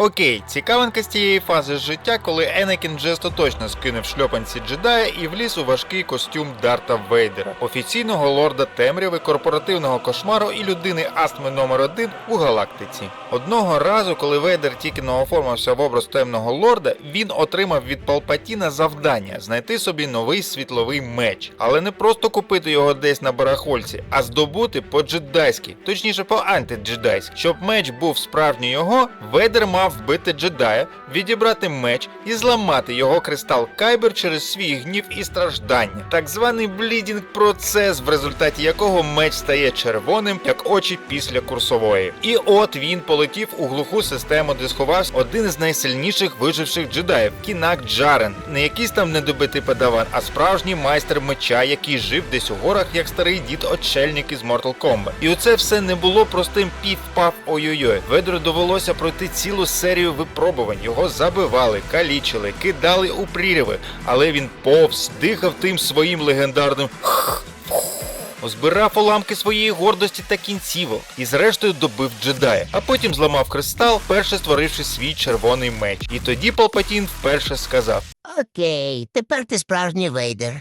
Окей, цікавинка з цієї фази життя, коли Енекін вже остаточно скинув шльопанці джедая і вліз у важкий костюм Дарта Вейдера, офіційного лорда темряви, корпоративного кошмару і людини астми номер один у галактиці. Одного разу, коли Вейдер тільки не оформився в образ темного лорда, він отримав від Палпатіна завдання знайти собі новий світловий меч, але не просто купити його десь на барахольці, а здобути по-джедайськи, точніше по антиджедайськи. Щоб меч був справжній його, Вейдер мав вбити джедая, відібрати меч і зламати його кристал Кайбер через свій гнів і страждання. Так званий блідінг процес, в результаті якого меч стає червоним, як очі після курсової. І от він полетів у глуху систему, де сховався один з найсильніших виживших джедаїв Кінак Джарен. Не якийсь там недобитий педаван, а справжній майстер меча, який жив десь у горах, як старий дід очельник із Mortal Kombat. І оце все не було простим пів-пав ой-ой-ой. Ведру довелося пройти цілу серію випробувань. Його забивали, калічили, кидали у прірви, але він повз дихав тим своїм легендарним Збирав уламки своєї гордості та кінцівок і зрештою добив джедая, а потім зламав кристал, вперше створивши свій червоний меч. І тоді Палпатін вперше сказав: Окей, тепер ти справжній вейдер.